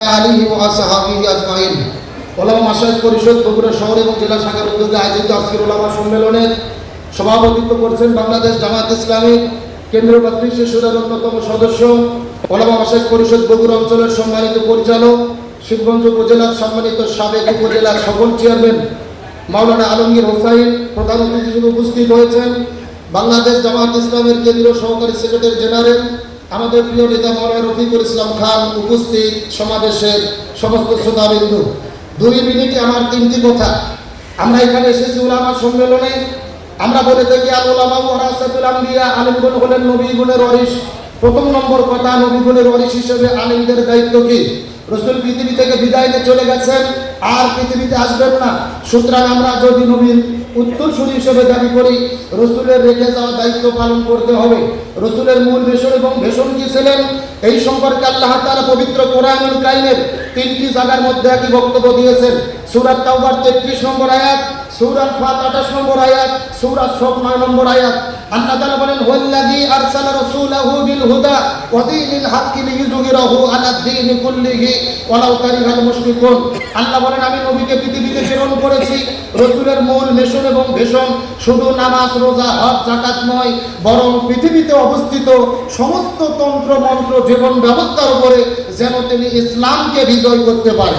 আলিহি ওয়া আসহাবিহি আজমাইন। ওলামা মাসায়েখ পরিষদ বগুড়া শহর এবং জেলা শাখার উদ্যোগে আয়োজিত আজকের ওলামা সম্মেলনের সভাপতিত্ব করছেন বাংলাদেশ জামাত ইসলামী কেন্দ্রীয় মজলিস শিশুরের অন্যতম সদস্য, ওলামা মাসায়েখ পরিষদ বগুড়া অঞ্চলের সম্মানিত পরিচালক, শিবগঞ্জ উপজেলার সম্মানিত সাবেক উপজেলার সকল চেয়ারম্যান মাওলানা আলমগীর হোসাইন, প্রধান অতিথি হিসেবে উপস্থিত হয়েছেন বাংলাদেশ জামাত ইসলামের কেন্দ্রীয় সহকারী সেক্রেটারি জেনারেল আমাদের প্রিয় নেতা মৌলানা রফিকুল ইসলাম খান উপস্থিত সমাবেশের সমস্ত শ্রোতাবিন্দু। দুই মিনিটে আমার তিনটি কথা। আমরা এখানে এসেছি উলামা সম্মেলনে। আমরা বলে থাকি, আল ওলামা ওয়ারাসাতুল আম্বিয়া আলিমগুন হলেন নবীগুণের অরিশ প্রথম নম্বর কথা, নবীগুণের অরিশ হিসেবে আলিমদের দায়িত্ব কি? রসুল পৃথিবী থেকে বিদায় নিয়ে চলে গেছেন, আর পৃথিবীতে আসবেন না। সুতরাং আমরা যদি নবীর উত্তরসূরি হিসেবে দাবি করি, রসুলের রেখে যাওয়া দায়িত্ব পালন করতে হবে। রসুলের মূল ভেষণ এবং ভেষণ কি ছিলেন? এই সম্পর্কে আল্লাহ তারা পবিত্র কোরআনুল কাইনের তিনটি জায়গার মধ্যে একই বক্তব্য দিয়েছেন। সুরাত 33 নম্বর আয়াত সূরা ফাত 28 নম্বর আয়াত, সূরা সফ 9 নম্বর আয়াত। আল্লাহ তাআলা বলেন হুয়াল্লাযী আরসালা রাসূলাহু বিল হুদা ওয়া দীনিল হাক্কি লিইয়ুযহিরাহু আলা দ্বীনি কুল্লিহি ওয়ালাউ কারিহাল মুশরিকুন। আল্লাহ বলেন, আমি নবীকে পৃথিবীতে প্রেরণ করেছি। রসুলের মূল মিশন এবং ভীষণ। শুধু নামাজ, রোজা, হজ জাকাত নয়, বরং পৃথিবীতে অবস্থিত সমস্ত তন্ত্র, মন্ত্র, জীবন ব্যবস্থার উপরে যেন তিনি ইসলামকে বিজয় করতে পারে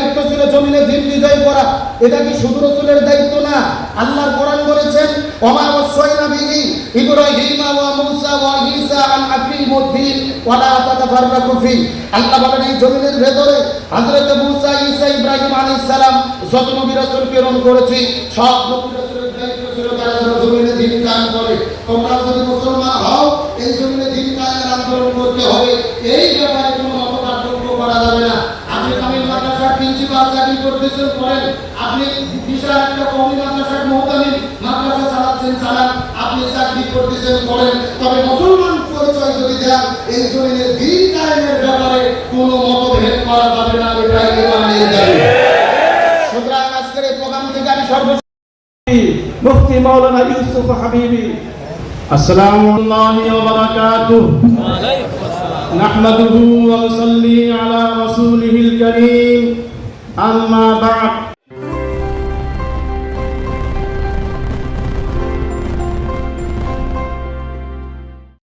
দায়িত্ব ছিল জমিনে দিন বিজয় করা। এটা কি শুধু রসুলের দায়িত্ব না? আল্লাহর কোরআন বলেছেন, ওমা ওয়াসাইনা বিহি ইব্রাহিমা ওয়া মূসা ওয়া ঈসা আন আকিমুদ্দিন ওয়া লা তাতাফাররাকু ফি। আল্লাহ বলেন, এই জমিনের ভেতরে হযরত মূসা, ঈসা, ইব্রাহিম আলাইহিস সালাম, যত নবী রাসূল প্রেরণ করেছি, সব নবী রাসূলের দায়িত্ব ছিল তারা জমিনে দিন কায়েম করে। তোমরা যদি মুসলমান হও এই জমিনে দিন কায়েমের আন্দোলন করতে হবে এই ব্যাপারে কোনো মত পার্থক্য করা যাবে না আপনি তামিল মাদ্রাসার প্রিন্সিপাল চাকরি করতেছেন করেন আপনি বিশাল একটা কমি মাদ্রাসার মহতামিম মাদ্রাসা চালাচ্ছেন চালান আপনি চাকরি করতেছেন করেন তবে মুসলমান পরিচয় যদি দেন এই জমিনে দিন কায়েমের ব্যাপারে কোনো মতভেদ করা যাবে না এটাই ইমানের দাবি সুতরাং আজকের এই প্রোগ্রাম থেকে আমি সর্ব মুফতি মাওলানা ইউসুফ হাবিবি আসসালামু আলাইহি ওয়া বারাকাতুহু نحمده ونصلي على رسوله الكريم أما بعد